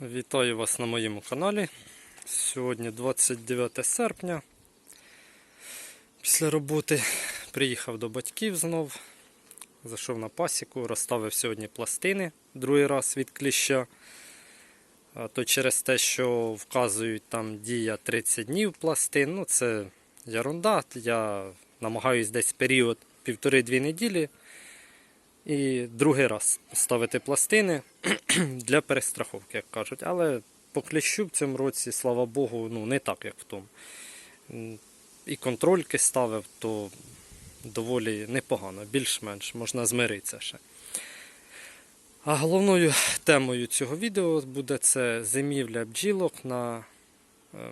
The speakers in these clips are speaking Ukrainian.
Вітаю вас на моєму каналі. Сьогодні 29 серпня. Після роботи приїхав до батьків знов. Зайшов на пасіку, розставив сьогодні пластини другий раз від кліща. То через те, що вказують там дія 30 днів пластин, ну це ерунда. Я намагаюсь десь період півтори-дві неділі і другий раз ставити пластини для перестраховки, як кажуть. Але по кліщу в цьому році, слава Богу, ну не так, як в тому. І контрольки ставив, то доволі непогано, більш-менш можна змиритися ще. А головною темою цього відео буде це зимівля бджілок на е,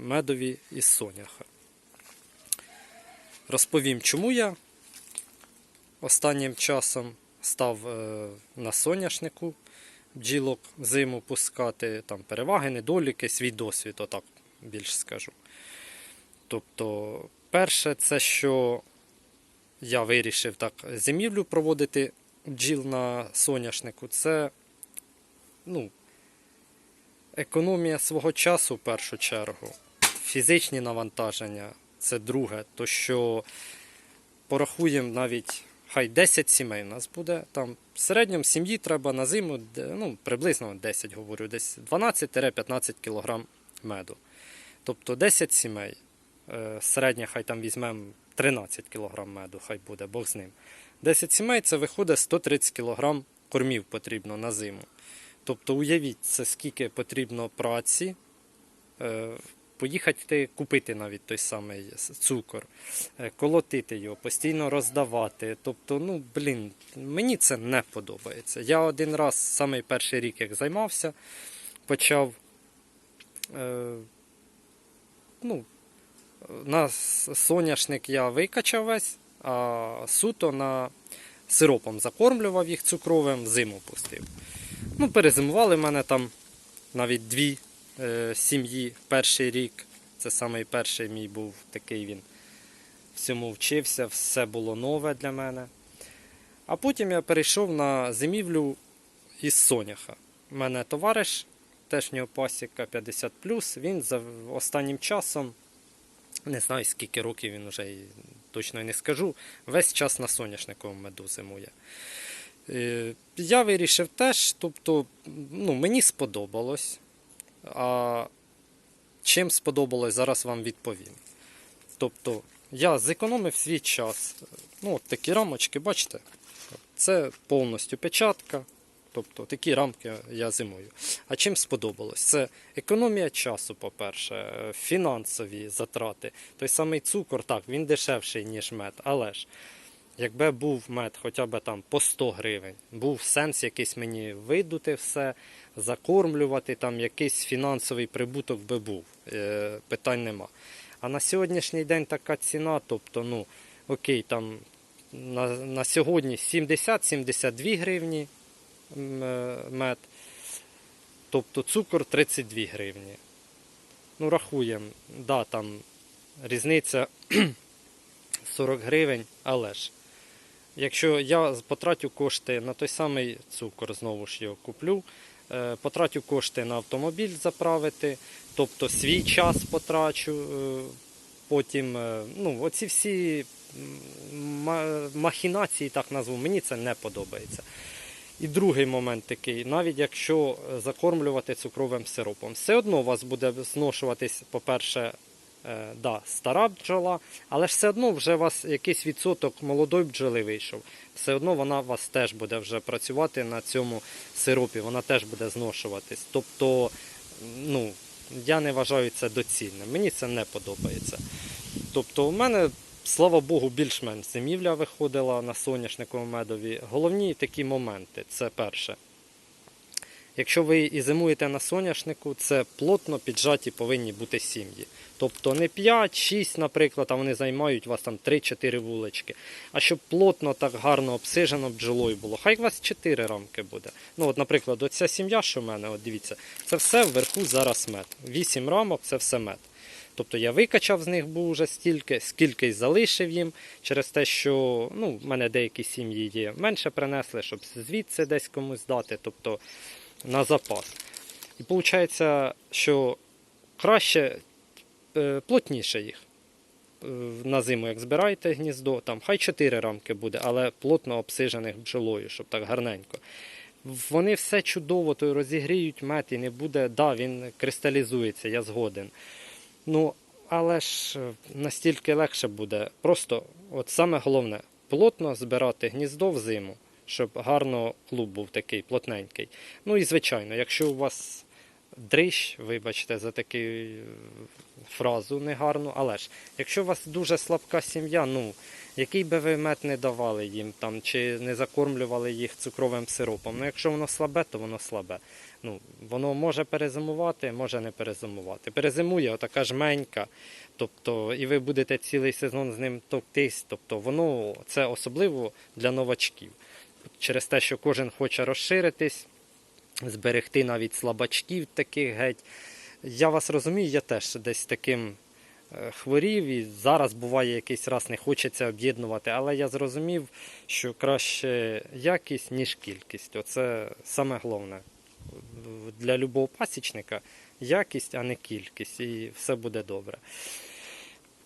медові із соняха. Розповім, чому я останнім часом став е, на соняшнику бджілок зиму пускати, там переваги, недоліки, свій досвід, отак більш скажу. Тобто, перше, це що я вирішив так зимівлю проводити бджіл на соняшнику, це ну, економія свого часу в першу чергу, фізичні навантаження це друге, то що порахуємо навіть хай 10 сімей у нас буде. Там в середньому сім'ї треба на зиму ну, приблизно 10, говорю, десь 12-15 кг меду. Тобто 10 сімей. е, Середня хай там візьмемо 13 кг меду, хай буде, Бог з ним. 10 сімей це виходить 130 кг кормів потрібно на зиму. Тобто уявіть, це скільки потрібно праці. Поїхати купити навіть той самий цукор, е, колотити його, постійно роздавати. Тобто, ну блін, мені це не подобається. Я один раз, самий перший рік, як займався, почав е, ну, на соняшник я викачав весь, а суто на сиропом закормлював їх цукровим, зиму пустив. Ну, перезимували в мене там навіть дві сім'ї перший рік. Це самий перший мій був такий він. Всьому вчився, все було нове для мене. А потім я перейшов на зимівлю із соняха. У мене товариш, теж пасіка 50 він за останнім часом, не знаю скільки років він вже точно не скажу, весь час на соняшниковому меду зимує. Е, Я вирішив теж, тобто, ну, мені сподобалось. А чим сподобалось, зараз вам відповім. Тобто, я зекономив свій час. Ну, от такі рамочки, бачите, це повністю печатка. Тобто такі рамки я зимую. А чим сподобалось? Це економія часу, по-перше, фінансові затрати. Той самий цукор, так, він дешевший, ніж мед, але ж якби був мед хоча б там по 100 гривень, був сенс якийсь мені видути все, закормлювати, там якийсь фінансовий прибуток би був. Е, питань нема. А на сьогоднішній день така ціна, тобто, ну, окей, там на, на сьогодні 70-72 гривні е, мед, тобто цукор 32 гривні. Ну, рахуємо, да, там різниця 40 гривень, але ж. Якщо я потратю кошти на той самий цукор, знову ж його куплю, е, потратю кошти на автомобіль заправити, тобто свій час потрачу, е, потім е, ну, оці всі махінації, так назву, мені це не подобається. І другий момент такий, навіть якщо закормлювати цукровим сиропом, все одно у вас буде зношуватись, по-перше, да, стара бджола, але ж все одно вже у вас якийсь відсоток молодої бджоли вийшов. Все одно вона у вас теж буде вже працювати на цьому сиропі, вона теж буде зношуватись. Тобто, ну, я не вважаю це доцільним. Мені це не подобається. Тобто, у мене, слава Богу, більш-менш зимівля виходила на соняшниковому медові. Головні такі моменти це перше. Якщо ви і зимуєте на соняшнику, це плотно піджаті повинні бути сім'ї. Тобто не 5-6, наприклад, а вони займають у вас там 3-4 вулички. А щоб плотно так гарно обсижено бджолою було, хай у вас 4 рамки буде. Ну, от, наприклад, оця сім'я, що в мене, от дивіться, це все вверху зараз мед. 8 рамок це все мед. Тобто я викачав з них був вже стільки, скільки й залишив їм, через те, що ну, в мене деякі сім'ї є менше принесли, щоб звідси десь комусь дати, тобто на запас. І виходить, що краще е, плотніше їх. Е, На зиму, як збираєте гніздо, там хай 4 рамки буде, але плотно обсижених бджолою, щоб так гарненько. Вони все чудово, то розігріють мед і не буде. Да, він кристалізується, я згоден. Ну, але ж е, настільки легше буде. Просто, от саме головне, плотно збирати гніздо в зиму, щоб гарно клуб був такий плотненький. Ну і звичайно, якщо у вас дрищ, вибачте за таку е, фразу негарну, але ж, якщо у вас дуже слабка сім'я, ну який би ви мед не давали їм там, чи не закормлювали їх цукровим сиропом. Ну, якщо воно слабе, то воно слабе. Ну, воно може перезимувати, може не перезимувати. Перезимує отака жменька, тобто, і ви будете цілий сезон з ним топтись. Тобто воно це особливо для новачків. Через те, що кожен хоче розширитись, зберегти навіть слабачків таких геть. Я вас розумію, я теж десь таким е, хворів і зараз буває якийсь раз не хочеться об'єднувати, але я зрозумів, що краще якість, ніж кількість. Оце саме головне для любого пасічника якість, а не кількість, і все буде добре.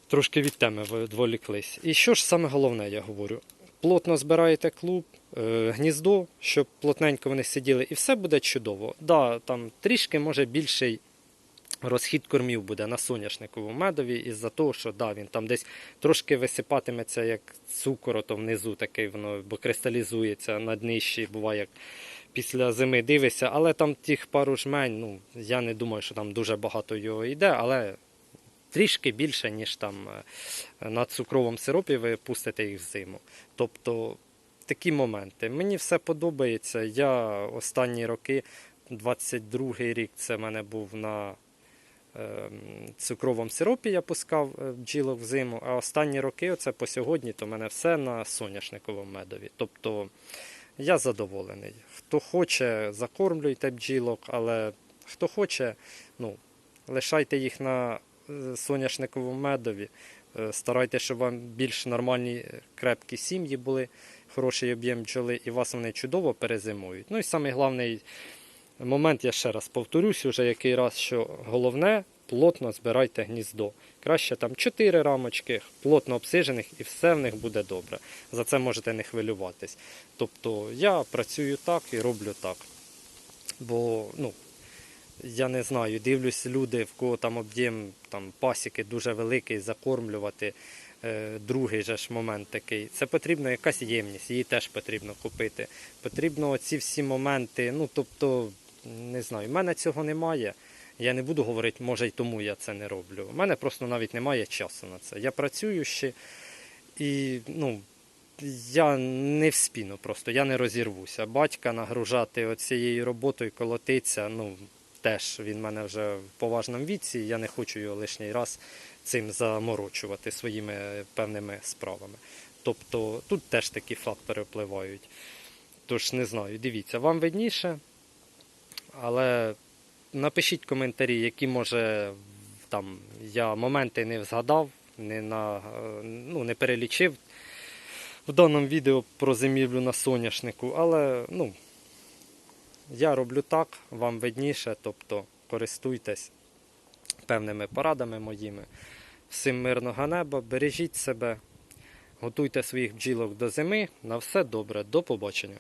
Трошки від теми ви відволіклись. І що ж саме головне, я говорю? Плотно збираєте клуб, е, гніздо, щоб плотненько вони сиділи, і все буде чудово. Да, там трішки може більший розхід кормів буде на соняшниковому медові, із-за того, що да, він там десь трошки висипатиметься як цукор, ото внизу такий воно, бо кристалізується на днищі, буває як після зими дивишся, але там тих пару жмень, ну я не думаю, що там дуже багато його йде, але трішки більше, ніж там е, на цукровому сиропі ви пустите їх в зиму. Тобто такі моменти. Мені все подобається. Я останні роки, 22-й рік, це в мене був на ем, цукровому сиропі, я пускав е, бджілок в зиму, а останні роки, оце по сьогодні, то в мене все на соняшниковому медові. Тобто я задоволений. Хто хоче, закормлюйте бджілок, але хто хоче, ну, лишайте їх на соняшниковому медові. Е, Старайтеся, щоб вам більш нормальні е, крепкі сім'ї були, хороший об'єм бджоли, і вас вони чудово перезимують. Ну і самий головний момент, я ще раз повторюсь, уже який раз, що головне плотно збирайте гніздо. Краще там 4 рамочки, плотно обсижених, і все в них буде добре. За це можете не хвилюватись. Тобто я працюю так і роблю так. Бо, ну, я не знаю, дивлюсь люди, в кого там об'єм там, пасіки дуже великий, закормлювати. Е, Другий же ж момент такий. Це потрібна якась ємність, її теж потрібно купити. Потрібно ці всі моменти, ну тобто, не знаю, в мене цього немає. Я не буду говорити, може й тому я це не роблю. У мене просто навіть немає часу на це. Я працюю ще і ну, я не вспіну просто, я не розірвуся. Батька нагружати оцією роботою, колотиться, ну, теж він в мене вже в поважному віці, я не хочу його лишній раз цим заморочувати своїми певними справами. Тобто тут теж такі фактори впливають. Тож не знаю, дивіться, вам видніше, але напишіть коментарі, які може там я моменти не згадав, не, на, ну, не перелічив в даному відео про зимівлю на соняшнику, але ну, я роблю так, вам видніше, тобто користуйтесь певними порадами моїми. Всім мирного неба, бережіть себе, готуйте своїх бджілок до зими. На все добре, до побачення.